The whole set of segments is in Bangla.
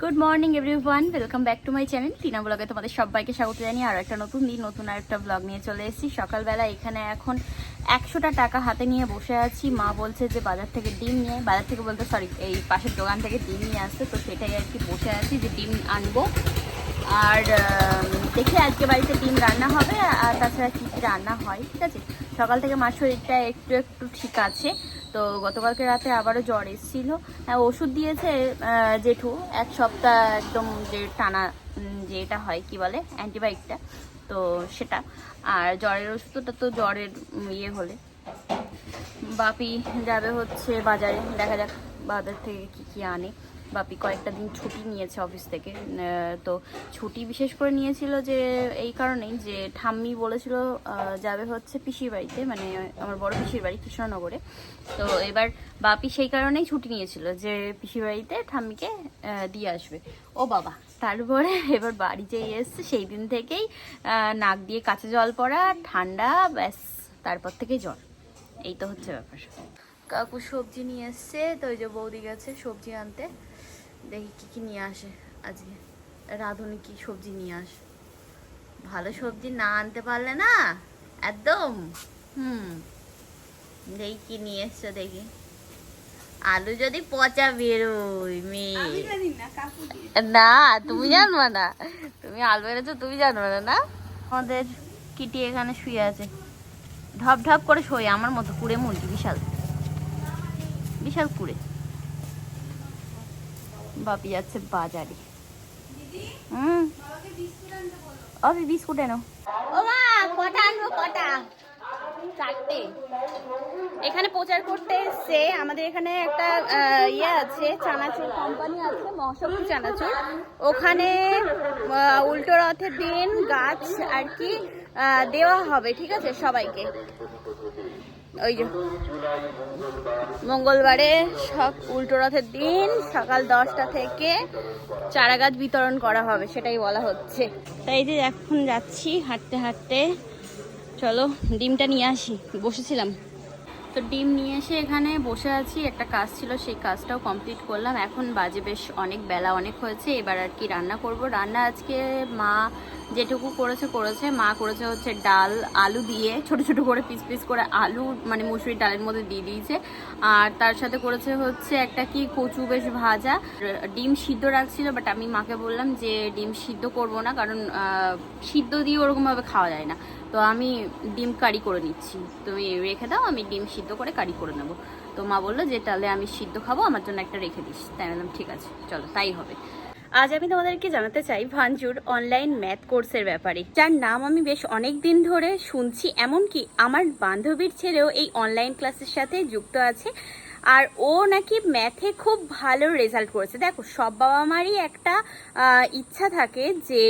Good morning everyone welcome back to my channel Tina ব্লগে তোমাদের সবাইকে স্বাগত জানিয়ে আর একটা নতুন দিন, নতুন আর একটা ব্লগ নিয়ে চলে এসেছি। সকালবেলা এখানে এখন একশোটা টাকা হাতে নিয়ে বসে আছি। মা বলছে যে বাজার থেকে ডিম নিয়ে, বাজার থেকে বলতে সরি এই পাশের দোকান থেকে ডিম নিয়ে আসতে তো সেটাই আর কি বসে আছি যে ডিম আনব। আর দেখি আজকে বাড়িতে ডিম রান্না হবে, আর তাছাড়া কী কী রান্না হয়, ঠিক আছে? সকাল থেকে মার শরীরটা একটু একটু ঠিক আছে। তো গতকালকে রাতে আবারও জ্বর এসেছিল। হ্যাঁ ওষুধ দিয়েছে জেঠু। এক সপ্তাহ একদম যে টানা উম, যে এটা হয় কি বলে অ্যান্টিবায়োটিকটা। তো সেটা। আর জ্বরের ওষুধটা তো জ্বরের ইয়ে হলে। বাপি যাবে হচ্ছে বাজারে। দেখা যাক বাজার থেকে কি কি আনে। বাপি কয়েকটা দিন ছুটি নিয়েছে অফিস থেকে। তো ছুটি বিশেষ করে নিয়েছিল যে, এই কারণেই যে ঠাম্মি বলেছিল যাবে হচ্ছে পিসির বাড়িতে মানে আমার বড় পিসির বাড়ি কৃষ্ণনগরে। তো এবার বাপি সেই কারণেই ছুটি নিয়েছিল যে পিসির বাড়িতে ঠাম্মিকে দিয়ে আসবে। ও বাবা, তারপরে এবার বাড়ি যেই এসছে, সেই দিন থেকেই নাক দিয়ে কাঁচা জল পড়া, ঠান্ডা, ব্যাস, তারপর থেকেই জল এই তো হচ্ছে ব্যাপার। কাকু সবজি নিয়ে এসছে, তো ওই যে বৌদি গেছে সবজি আনতে। দেখি কি কি নিয়ে আসে আজকে। রাঁধুনি কি সবজি নিয়ে আসে। ভালো সবজি না আনতে পারলে না একদম হুম দেখি কি নিয়ে এসছো দেখি। আলু যদি পচা বেরোয় মেয়ে। না তুমি জানবে না। তুমি আলু এনেছো তুমি জানবে না না? আমাদের কিটি এখানে শুয়ে আছে। ঢপ ঢপ করে শোয় আমার মতো কুড়ে মুরগি বিশাল। বিশাল কুড়ে। বাপি যাচ্ছে বাজারে। হুম? অবি বিস্কুট এনো। ও মা কটা আনব কটা? চারটে। এখানে প্রচার করতে এসছে আমাদের এখানে একটা ইয়ে আছে চানাচুর কোম্পানি আছে মহাশক্তি চানাচুর। ওখানে উল্টো রথের দিন গাছ আর কি দেওয়া হবে ঠিক আছে সবাইকে। ওই যে মঙ্গলবারে সব উল্টো রথের দিন সকাল দশটা থেকে চারা গাছ বিতরণ করা হবে, সেটাই বলা হচ্ছে। তাই যে এখন যাচ্ছি হাঁটতে হাঁটতে। চলো, ডিমটা নিয়ে আসি। বসেছিলাম। তো ডিম নিয়ে এসে এখানে বসে আছি। একটা কাজ ছিল, সেই কাজটাও কমপ্লিট করলাম। এখন বাজে বেশ অনেক বেলা অনেক হয়েছে। এবার আর কি রান্না করব। রান্না আজকে মা যেটুকু করেছে করেছে। মা করেছে হচ্ছে ডাল, আলু দিয়ে ছোট ছোট করে পিস পিস করে আলু মানে মুসুরির ডালের মধ্যে দিয়ে দিয়েছে। আর তার সাথে করেছে হচ্ছে একটা কি, কচু বেশ ভাজা। ডিম সিদ্ধ রাখছিল বাট আমি মাকে বললাম যে ডিম সিদ্ধ করব না, কারণ সিদ্ধ দিয়ে ওরকমভাবে খাওয়া যায় না। তো আমি ডিম কারি করে নিচ্ছি। তুমি রেখে দাও, আমি ডিম সিদ্ধ করে কারি করে নেব। তো মা বলল যে তাহলে আমি সিদ্ধ খাব, আমার জন্য একটা রেখে দিস। তাই বললাম, ঠিক আছে, চলো, তাই হবে। আজ আমি তোমাদেরকে জানাতে চাই ভাঞ্জুর অনলাইন ম্যাথ কোর্সের ব্যাপারে। যার নাম আমি বেশ অনেক দিন ধরে শুনছি, এমনকি আমার বান্ধবীর ছেলেও এই অনলাইন ক্লাসের সাথে যুক্ত আছে। আর ও নাকি ম্যাথে খুব ভালো রেজাল্ট করেছে। দেখো, সব বাবা মারই একটা ইচ্ছা থাকে যে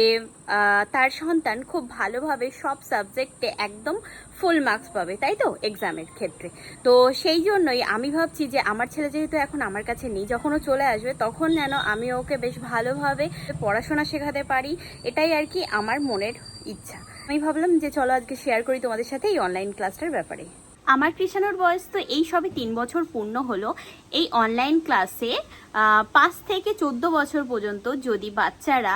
তার সন্তান খুব ভালোভাবে সব সাবজেক্টে একদম ফুল মার্কস পাবে, তাই তো? এক্সামের ক্ষেত্রে। তো সেই জন্যই আমি ভাবছি যে, আমার ছেলে যেহেতু এখন আমার কাছে নেই, যখন ও চলে আসবে, তখন যেন আমি ওকে বেশ ভালোভাবে পড়াশোনা শেখাতে পারি। এটাই আর কি আমার মনের ইচ্ছা। আমি ভাবলাম যে, চলো আজকে শেয়ার করি তোমাদের সাথে এই অনলাইন ক্লাসটার ব্যাপারে। আমার কৃষাণুর বয়স তো এই সবে তিন বছর পূর্ণ হলো। এই অনলাইন ক্লাসে পাঁচ থেকে চোদ্দ বছর পর্যন্ত যদি বাচ্চারা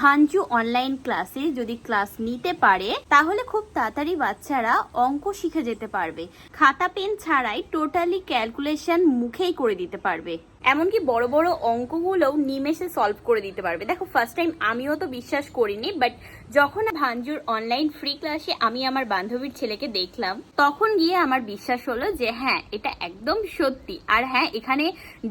ভাঞ্জু অনলাইন ক্লাসে যদি ক্লাস নিতে পারে, তাহলে খুব তাড়াতাড়ি বাচ্চারা অঙ্ক শিখে যেতে পারবে। খাতা পেন ছাড়াই টোটালি ক্যালকুলেশন মুখেই করে দিতে পারবে। এমনকি বড় বড় অঙ্কগুলোও নিমেষে সলভ করে দিতে পারবে। দেখো ফার্স্ট টাইম আমিও তো বিশ্বাস করিনি বাট যখন ভাঞ্জুর অনলাইন ফ্রি ক্লাসে আমি আমার বান্ধবীর ছেলেকে দেখলাম, তখন গিয়ে আমার বিশ্বাস হলো যে হ্যাঁ এটা একদম সত্যি। আর হ্যাঁ এখানে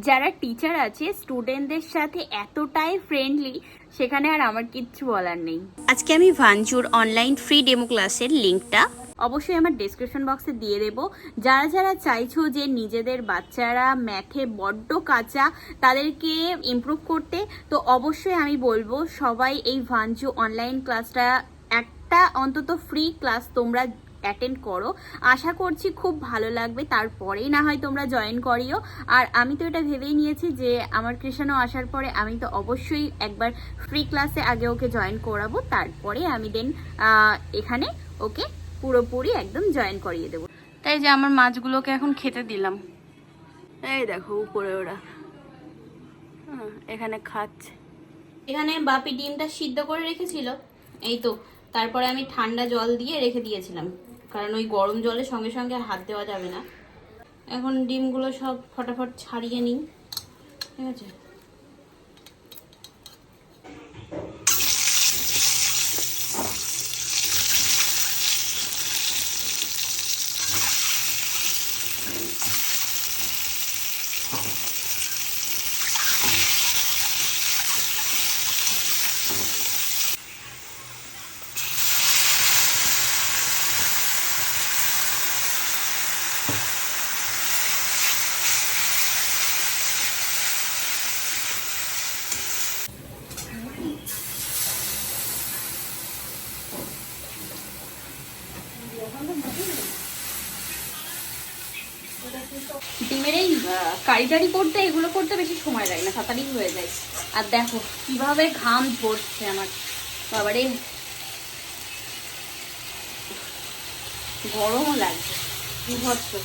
যারা টিচার আছে স্টুডেন্টদের সাথে এতটাই ফ্রেন্ডলি সেখানে আর আমার কিচ্ছু বলার নেই। আজকে আমি ভাঞ্জুর অনলাইন ফ্রি ডেমো ক্লাসের লিঙ্কটা অবশ্যই আমার ডেসক্রিপশন বক্সে দিয়ে দেবো। যারা যারা চাইছো যে নিজেদের বাচ্চারা ম্যাথে বড্ড কাঁচা তাদেরকে ইমপ্রুভ করতে তো অবশ্যই আমি বলব সবাই এই ভাঞ্জু অনলাইন ক্লাসটা একটা অন্তত ফ্রি ক্লাস তোমরা অ্যাটেন্ড করো। আশা করছি খুব ভালো লাগবে। তারপরেই না হয় তোমরা জয়েন করিও। আর আমি তো এটা ভেবেই নিয়েছি যে আমার কৃষাণও আসার পরে আমি তো অবশ্যই একবার ফ্রি ক্লাসে আগে ওকে জয়েন করাবো। তারপরে আমি দেন এখানে ওকে পুরোপুরি একদম জয়েন করিয়ে দেবো। তাই যে আমার মাছগুলোকে এখন খেতে দিলাম। এই দেখো উপরে ওরা। হ্যাঁ, এখানে খাচ্ছে। এখানে বাপি ডিমটা সিদ্ধ করে রেখেছিল। এই তো তারপরে আমি ঠান্ডা জল দিয়ে রেখে দিয়েছিলাম। কারণ ওই গরম জলে সঙ্গে সঙ্গে হাত দেওয়া যাবে না। এখন ডিমগুলো সব ফটাফট ছাড়িয়ে নিই। ঠিক আছে ডিমের এই আহ, টাড়ি করতে এগুলো করতে বেশি সময় লাগে না তাড়াতাড়ি হয়ে যায়। আর দেখো কীভাবে ঘাম ঝরছে আমার। বাবারে। গরমও লাগছে। বিভৎস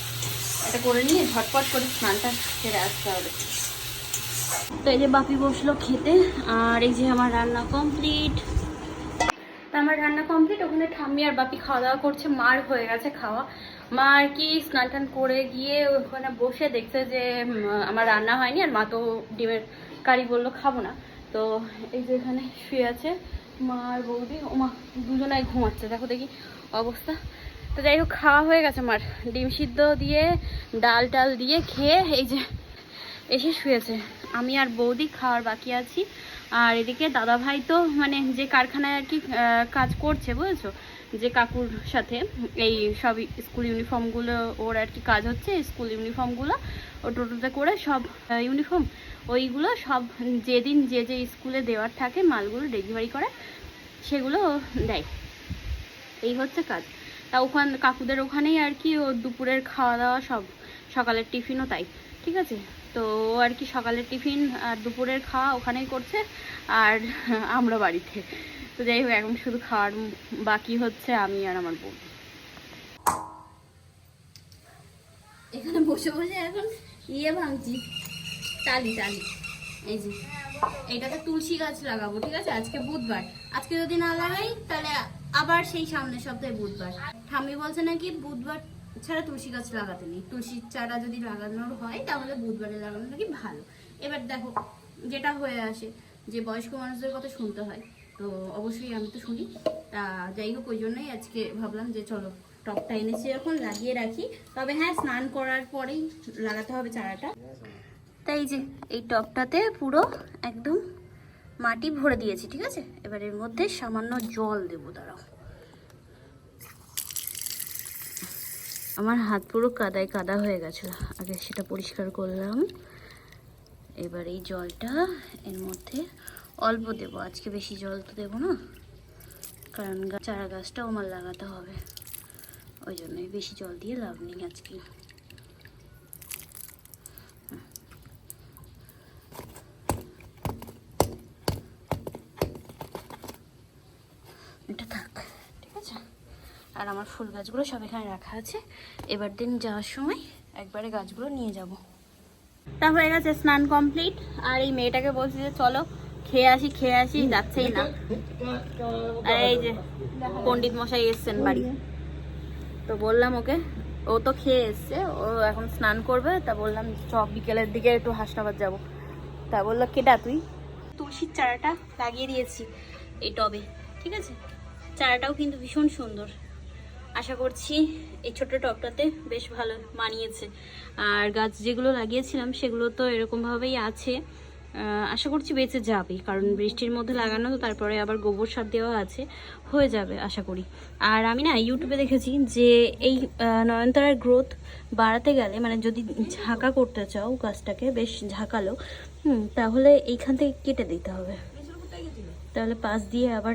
এটা করে নিয়ে ঝটপট করে স্নানটা সেরে আসতে হবে। তো এই যে বাপি বসল খেতে আর এই যে আমার রান্না কমপ্লিট। আমার রান্না কমপ্লিট ওখানে ঠাম্মি আর বাপি খাওয়া দাওয়া করছে মার হয়ে গেছে খাওয়া। মা আর কি স্নান টান করে গিয়ে ওখানে বসে দেখছে যে আমার রান্না হয়নি আর মা তো ডিমের কারি বলল খাব না। তো এই যে এখানে শুয়ে আছে মা আর বৌদি। ও মা, দুজনাই ঘুমাচ্ছে। দেখো দেখি অবস্থা। তো যাই হোক, খাওয়া হয়ে গেছে মার ডিম সিদ্ধ দিয়ে, ডাল টাল দিয়ে খেয়ে এই যে এসে শুয়েছে। আমি আর বৌদি খাওয়ার বাকি আছি। আর এদিকে দাদা ভাই তো মানে যে কারখানায় আর কি কাজ করছে, বুঝেছ? যে কাকুর সাথে এই সব স্কুল ইউনিফর্মগুলো ওর আর কি কাজ হচ্ছে, স্কুল ইউনিফর্মগুলো, ও টোটোতে করে সব ইউনিফর্ম, ওইগুলো সব যেদিন যে যে স্কুলে দেওয়ার থাকে, মালগুলো ডেলিভারি করে, সেগুলো দেয়। এই হচ্ছে কাজ। তা ওখান, কাকুদের ওখানেই আর কি ও দুপুরের খাওয়া দাওয়া সব, সকালের টিফিনও তাই, ঠিক আছে? তো ও আর কি সকালের টিফিন আর দুপুরের খাওয়া ওখানেই করছে, আর আমরা বাড়িতে। তো যাই হোক, এখন শুধু খাওয়ার বাকি হচ্ছে আমি আর আমার বউ। এখানে বসে বসে এখন ইয়ে ভাঙছি। টালি টালি। এই যে এইটাতে তুলসী গাছ লাগাবো, ঠিক আছে? আজকে বুধবার। আজকে যদি না লাগাই, তাহলে আবার সেই সামনের সপ্তাহে বুধবার। ঠাম্মি বলছে নাকি বুধবার ছাড়া তুলসী গাছ লাগাতে নেই। তুলসীর চারা যদি লাগানোর হয়, তাহলে বুধবারে লাগানো নাকি ভালো। এবার দেখো, যেটা হয়ে আসে, যে বয়স্ক মানুষদের কথা শুনতে হয় তো অবশ্যই আমি তো শুনি। তা যাই হোক, ওই জন্যই আজকে ভাবলাম যে চলো, টপটা এনেছি এখন, লাগিয়ে রাখি। তবে হ্যাঁ স্নান করার পরেই লাগাতে হবে চারাটা। তাই যে, এই টবটাতে পুরো একদম মাটি ভরে দিয়েছি, ঠিক আছে? এবার এর মধ্যে সামান্য জল দেবো, দাঁড়াও। আমার হাত পুরো কাদায় কাদা হয়ে গেছিল আগে সেটা পরিষ্কার করলাম। এবার এই জলটা এর মধ্যে অল্প দেবো, আজকে বেশি জল তো দেবো না। কারণ চারা গাছটাও আমার লাগাতে হবে। ওই জন্যই বেশি জল দিয়ে লাভ নেই আজকে। এটা থাক, ঠিক আছে? আর আমার ফুল গাছগুলো সব এখানে রাখা আছে। এবার দিন যাওয়ার সময় একবারে গাছগুলো নিয়ে যাব। তা হয়ে গেছে স্নান কমপ্লিট। আর এই মেয়েটাকে বলছি যে, চলো খেয়ে আসি খেয়ে আসি, যাচ্ছেই না। আর এই যে পণ্ডিত মশাই এসছেন বাড়ি। তো বললাম ওকে, ও তো খেয়ে এসছে, ও এখন স্নান করবে, তা বললাম চ, বিকেলের দিকে একটু হাসনাবাদ যাব। তা বলল কেটা তুই? তুলসীর চারাটা লাগিয়ে দিয়েছি এই টবে, ঠিক আছে? চারাটাও কিন্তু ভীষণ সুন্দর। আশা করছি এই ছোট্ট টবটাতে বেশ ভালো মানিয়েছে। আর গাছ যেগুলো লাগিয়েছিলাম, সেগুলো তো এরকমভাবেই আছে। আশা করছি বেঁচে যাবে। কারণ বৃষ্টির মধ্যে লাগানো তো, তারপরে আবার গোবর সার দেওয়া আছে, হয়ে যাবে আশা করি। আর আমি না ইউটিউবে দেখেছি যে এই নয়নতারার গ্রোথ বাড়াতে গেলে মানে যদি ঝাঁকা করতে চাও গাছটাকে, বেশ ঝাঁকালো, হুম, তাহলে এইখান থেকে কেটে দিতে হবে। তাহলে পাশ দিয়ে আবার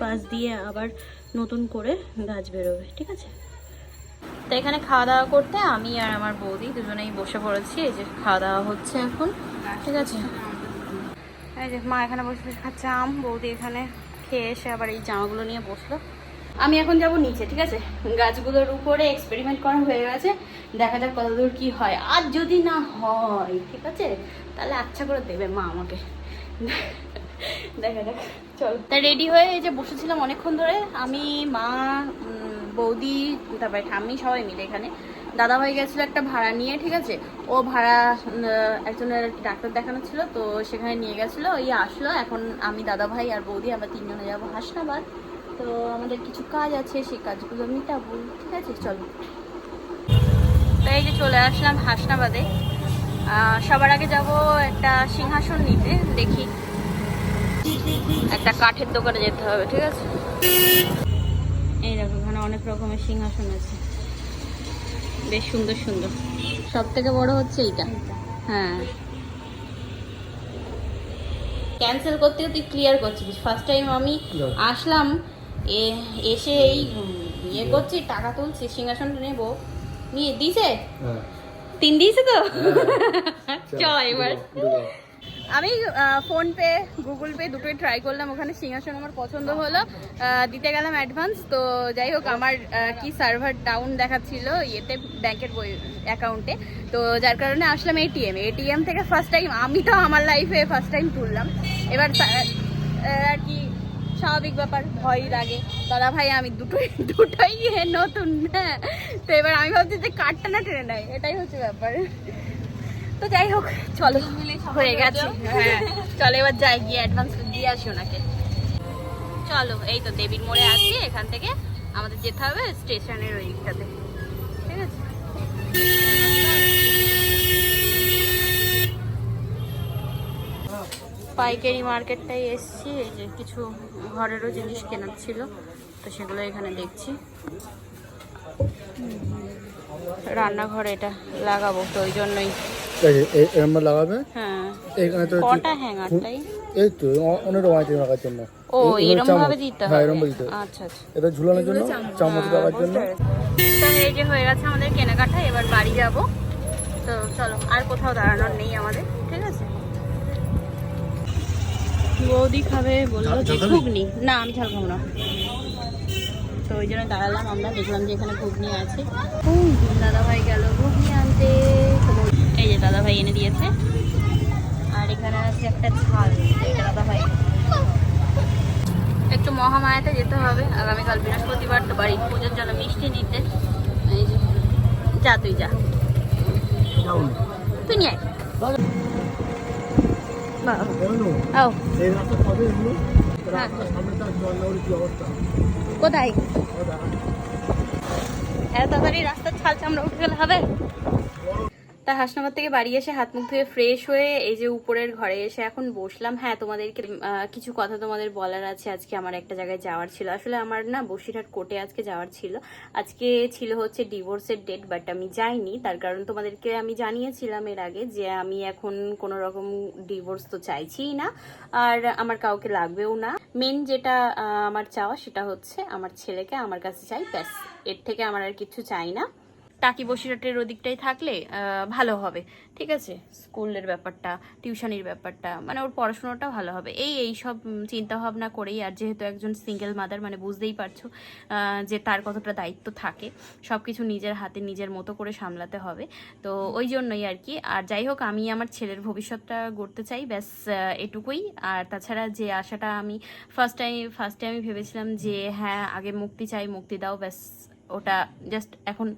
পাশ দিয়ে আবার নতুন করে গাছ বেরোবে, ঠিক আছে? তো এখানে খাওয়া দাওয়া করতে আমি আর আমার বৌদি দুজনেই বসে পড়েছি। এই যে খাওয়া দাওয়া হচ্ছে এখন। ঠিক আছে? এই যে মা এখানে বসে বসে খাচ্ছে আম, বৌদি এখানে খেয়ে এসে আবার এই জামাগুলো নিয়ে বসল। আমি এখন যাব নিচে, ঠিক আছে? গাছগুলোর উপরে এক্সপেরিমেন্ট করা হয়ে গেছে। দেখা যাক কতদূর কি হয়। আর যদি না হয়, ঠিক আছে? তাহলে আচ্ছা করে দেবে মা আমাকে। দেখা যাক, চল। তা রেডি হয়ে এই যে বসেছিলাম অনেকক্ষণ ধরে। আমি, মা বৌদি, তারপরে ঠাম্মি সবাই মিলে এখানে। দাদাভাই গেছিল একটা ভাড়া নিয়ে, ঠিক আছে? ও ভাড়া একজনের ডাক্তার দেখানো ছিল, তো সেখানে নিয়ে গেছিল ওই আসলো। এখন আমি, দাদাভাই আর বৌদি, আমরা তিনজনে যাব হাসনাবাদ। তো আমাদের কিছু কাজ আছে, সেই কাজগুলো মিটাবো, ঠিক আছে? চলো। তো এই যে চলে আসলাম হাসনাবাদে। সবার আগে যাব একটা সিংহাসন নিতে, দেখি। একটা কাঠের দোকানে যেতে হবে, ঠিক আছে? এই দেখো এখানে অনেক রকমের সিংহাসন আছে। বেশ সুন্দর সুন্দর। সব থেকে বড় হচ্ছে এইটা। হ্যাঁ। ক্যান্সেল করতে তুই ক্লিয়ার করছিস। ফার্স্ট টাইম আমি আসলাম এ- এসে এই ইয়ে করছি টাকা তুলছি সিংহাসনটা নেব। নিয়ে দিছে? হ্যাঁ। তিন দিয়েছে তো? চ এবার। আমি ফোন পে গুগল পে দুটোই ট্রাই করলাম। ওখানে সিংহাসন আমার পছন্দ হলো। দিতে গেলাম অ্যাডভান্স তো যাই হোক, আমার কি সার্ভার ডাউন দেখাচ্ছিল ইয়েতে, ব্যাংকের বই অ্যাকাউন্টে তো যার কারণে আসলাম এটিএম এটিএম থেকে ফার্স্ট টাইম আমি তো আমার লাইফে ফার্স্ট টাইম তুললাম। এবার আর কি স্বাভাবিক ব্যাপার ভয় লাগে। দাদা ভাই আমি দুটোই দুটোই নতুন হ্যাঁ। তো এবার আমি ভাবছি যে কার্ডটা না টেনে নেয়, এটাই হচ্ছে ব্যাপার। তো যাই হোক চলো হয়ে গেছে। হ্যাঁ। চলো এবার যাই গিয়ে অ্যাডভান্স দিয়ে আসি ওনাকে। চলো এই তো দেবীর মোড়ে আসি এখান থেকে আমাদের যেতে হবে স্টেশনের ওই দিকটাতে ঠিক আছে? পাইকারি মার্কেটটাই এসছি। এই যে কিছু ঘরেরও জিনিস কেনার ছিল তো সেগুলো এখানে দেখছি। রান্নাঘরে এটা লাগাবো তো ওই জন্যই। লাগাবে? হ্যাঁ। এখানে তো কটা হ্যাঙ্গারটাই এই তো অনেক রকম আছে লাগার জন্য। ও এরম ভাবে দিতে হ্যাঁ হবে? এরম দিতে হবে। আচ্ছা আচ্ছা। এটা ঝুলানোর জন্য চামচ লাগার জন্য। এই যে হয়ে গেছে আমাদের কেনাকাটা এবার বাড়ি যাব। তো চলো আর কোথাও দাঁড়ানোর নেই আমাদের ঠিক আছে? বৌদি খাবে বলল যে ঘুগনি। না আমি ঝাল খাব না। তো ওই জন্য দাঁড়ালাম আমরা দেখলাম যে এখানে ঘুগনি আছে। দাদা ভাই গেল ঘুগনি আনতে। এই যে দাদা ভাই এনে দিয়েছে। আর এখানে আছে একটা ঝাল এটা দাদা ভাই একটু মহামায়াতে যেতে হবে। আগামীকাল বৃহস্পতিবার তো বাড়ি পুজোর জন্য মিষ্টি নিতে। এই যে যা তুই যা। তুই নিয়ে হ্যাঁ। কোথায়? এত তাড়াতাড়ি রাস্তার ছাল চামড়া উঠে গেলে হবে? তা হাসনাবাদ থেকে বাড়ি এসে হাত মুখ ধুয়ে ফ্রেশ হয়ে এই যে উপরের ঘরে এসে এখন বসলাম। হ্যাঁ তোমাদেরকে কিছু কথা তোমাদের বলার আছে। আজকে আমার একটা জায়গায় যাওয়ার ছিল। আসলে আমার না বসিরহাট কোর্টে আজকে যাওয়ার ছিল। আজকে ছিল হচ্ছে ডিভোর্সের ডেট বাট আমি যাইনি। তার কারণ তোমাদেরকে আমি জানিয়েছিলাম এর আগে যে আমি এখন কোনো রকম ডিভোর্স তো চাইছিই না, আর আমার কাউকে লাগবেও না। মেন যেটা আমার চাওয়া সেটা হচ্ছে আমার ছেলেকে আমার কাছে চাই। ব্যাস, এর থেকে আমার আর কিছু চাই না। টাকি বসিরহাটের ওদিকটাই থাকলে ভালো হবে। ঠিক আছে? স্কুলের ব্যাপারটা, টিউশনির ব্যাপারটা মানে ওর পড়াশোনাটা ভালো হবে। এই এই সব চিন্তা ভাবনা করেই, আর যেহেতু একজন সিঙ্গেল মাদার মানে বুঝতেই পারছ যে তার কতটা দায়িত্ব থাকে সব কিছু নিজের হাতে, নিজের মতো করে সামলাতে হবে। তো ওই জন্যই আর কি। আর যাই হোক, আমি আমার ছেলের ভবিষ্যৎটা গড়তে চাই, ব্যাস এটুকুই। আর তাছাড়া যে আশাটা আমি ফার্স্ট টাইম ফার্স্টে আমি ভেবেছিলাম যে হ্যাঁ আগে মুক্তি চাই, মুক্তি দাও, ব্যাস, ওটা জাস্ট এখন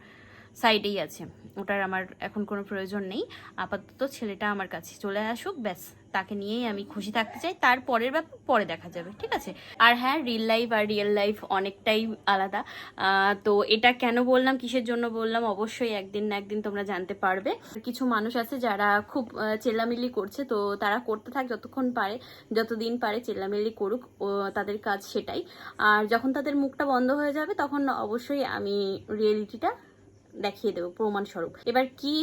সাইডেই আছে। ওটার আমার এখন কোনো প্রয়োজন নেই। আপাতত ছেলেটা আমার কাছে চলে আসুক, ব্যাস, তাকে নিয়েই আমি খুশি থাকতে চাই। তারপরের ব্যাপার পরে দেখা যাবে, ঠিক আছে? আর হ্যাঁ রিল লাইফ আর রিয়েল লাইফ অনেকটাই আলাদা। তো এটা কেন বললাম, কিসের জন্য বললাম, অবশ্যই একদিন না একদিন তোমরা জানতে পারবে। কিছু মানুষ আছে যারা খুব চেল্লামিল্লি করছে, তো তারা করতে থাক যতক্ষণ পারে, যতদিন পারে চেল্লামিল্লি করুক তাদের কাজ সেটাই। আর যখন তাদের মুখটা বন্ধ হয়ে যাবে, তখন অবশ্যই আমি রিয়েলিটিটা দেখিয়ে দেবো, প্রমাণস্বরূপ। এবার কি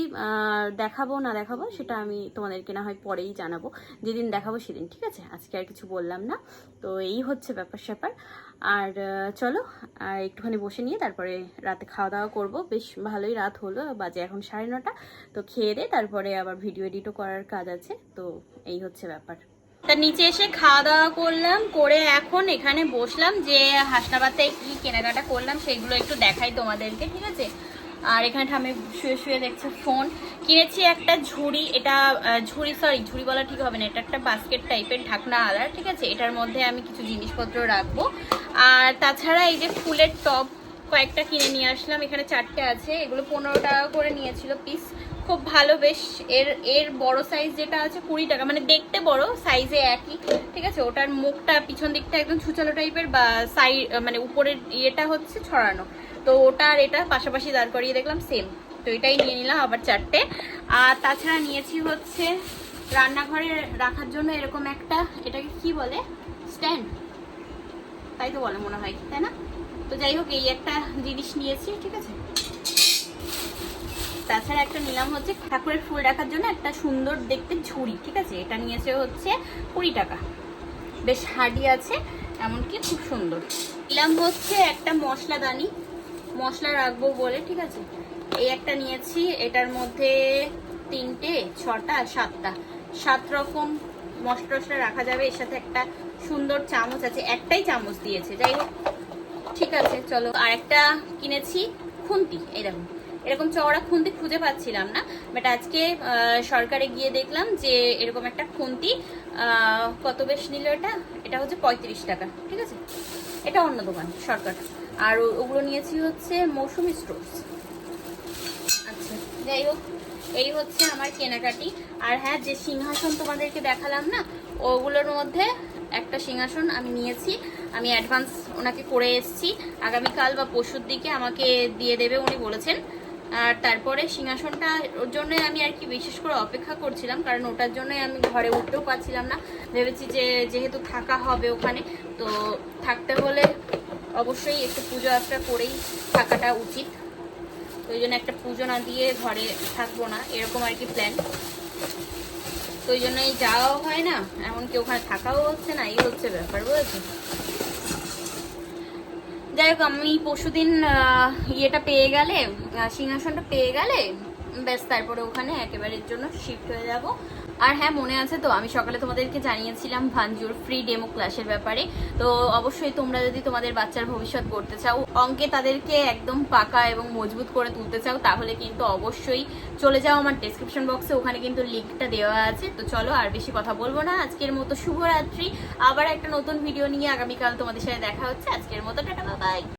দেখাবো না দেখাবো সেটা আমি তোমাদেরকে না হয় পরেই জানাব। যেদিন দেখাবো সেদিন, ঠিক আছে? আজকে আর কিছু বললাম না। তো এই হচ্ছে ব্যাপার স্যাপার। আর চলো, আর একটুখানি বসে নিয়ে তারপরে রাতে খাওয়া দাওয়া করব। বেশ ভালোই রাত হলো, বাজে এখন সাড়ে নটা। তো খেয়ে দে তারপরে আবার ভিডিও এডিটও করার কাজ আছে। তো এই হচ্ছে ব্যাপার। তা নিচে এসে খাওয়া দাওয়া করলাম, করে এখন এখানে বসলাম যে হাসনাবাদে কি কেনাকাটা করলাম সেগুলো একটু দেখাই তোমাদেরকে, ঠিক আছে? আর এখানে ঠামে শুয়ে শুয়ে দেখছে ফোন কিনেছি একটা ঝুড়ি, এটা ঝুড়ি সরি ঝুড়ি বলা ঠিক হবে না, এটা একটা বাস্কেট টাইপের ঢাকনা আলার ঠিক আছে? এটার মধ্যে আমি কিছু জিনিসপত্র রাখব। আর তাছাড়া এই যে ফুলের টব কয়েকটা কিনে নিয়ে আসলাম, এখানে চারটে আছে, এগুলো পনেরো টাকা করে নিয়েছিল পিস খুব ভালো, বেশ, এর এর বড় সাইজ যেটা আছে কুড়ি টাকা মানে দেখতে বড় সাইজে একই, ঠিক আছে? ওটার মুখটা পিছন দিকটা একদম ছুচালো টাইপের বা সাইড মানে উপরের ইয়েটা হচ্ছে ছড়ানো। তো ওটা আর এটা পাশাপাশি দাঁড় করিয়ে দেখলাম সেম তো এটাই নিয়ে নিলাম আবার চারটে। আর তাছাড়া নিয়েছি হচ্ছে রান্নাঘরে রাখার জন্য এরকম একটা, এটাকে কি বলে? স্ট্যান্ড তাই তো বলে মনে হয়, তাই না? তো যাই হোক, এই একটা জিনিস নিয়েছি, ঠিক আছে? তাছাড়া একটা নিলাম হচ্ছে ঠাকুরের ফুল রাখার জন্য একটা সুন্দর দেখতে ঝুড়ি, ঠিক আছে? এটা নিয়েছে হচ্ছে কুড়ি টাকা। বেশ হার্ডি আছে, এমনকি খুব সুন্দর। নিলাম হচ্ছে একটা মশলাদানি। মশলা রাখব বলে, ঠিক আছে? এই একটা নিয়েছি, এটার মধ্যে তিনটে, ছটা সাতটা। সাত রকম মশলা টশলা রাখা যাবে, এর সাথে একটা সুন্দর চামচ আছে, একটাই চামচ দিয়েছে, যাই হোক। ঠিক আছে, চলো। আর একটা কিনেছি, খুন্তি দেখো। এরকম চওড়া খুন্তি খুঁজে পাচ্ছিলাম না বাট আজকে সরকারে গিয়ে দেখলাম যে এরকম একটা খুন্তি কত বেশ নিল এটা? এটা হচ্ছে পঁয়ত্রিশ টাকা, ঠিক আছে? এটা অন্য দোকান, সরকার। আর ওগুলো নিয়েছি হচ্ছে মৌসুমি স্টোর্স। আচ্ছা যাই হোক, এই হচ্ছে আমার কেনাকাটি। আর হ্যাঁ যে সিংহাসন তোমাদেরকে দেখালাম না, ওগুলোর মধ্যে একটা সিংহাসন আমি নিয়েছি। আমি অ্যাডভান্স ওনাকে করে এসেছি। আগামীকাল বা পরশুর দিকে আমাকে দিয়ে দেবে, উনি বলেছেন। আর তারপরে সিংহাসনটা ওর জন্য আমি আর কি বিশেষ করে অপেক্ষা করছিলাম, কারণ ওটার জন্যই আমি ঘরে উঠতেও পারছিলাম না। ভেবেছি যে যেহেতু থাকা হবে ওখানে, তো থাকতে হলে অবশ্যই একটু পুজো একটা করেই থাকাটা উচিত। তো ওই জন্য একটা পুজো না দিয়ে ঘরে থাকব না, এরকম আর কি প্ল্যান তো ওই জন্যই যাওয়াও হয় না, এমনকি ওখানে থাকাও হচ্ছে না, এই হচ্ছে ব্যাপার, বুঝেছ? যাই হোক, আমি পরশুদিন ইয়েটা পেয়ে গেলে সিংহাসনটা পেয়ে গেলে, ব্যাস, তারপরে ওখানে একেবারের জন্য শিফট হয়ে যাব। আর হ্যাঁ মনে আছে তো, আমি সকালে তোমাদেরকে জানিয়েছিলাম ভাঞ্জুর ফ্রি ডেমো ক্লাসের ব্যাপারে। তো অবশ্যই তোমরা যদি তোমাদের বাচ্চার ভবিষ্যৎ করতে চাও, অঙ্কে তাদেরকে একদম পাকা এবং মজবুত করে তুলতে চাও, তাহলে কিন্তু অবশ্যই চলে যাও আমার ডেসক্রিপশন বক্সে ওখানে কিন্তু লিঙ্কটা দেওয়া আছে। তো চলো, আর বেশি কথা বলব না। আজকের মতো শুভরাত্রি। আবার একটা নতুন ভিডিও নিয়ে আগামীকাল তোমাদের সাথে দেখা হচ্ছে। আজকের মতো টাটা বাই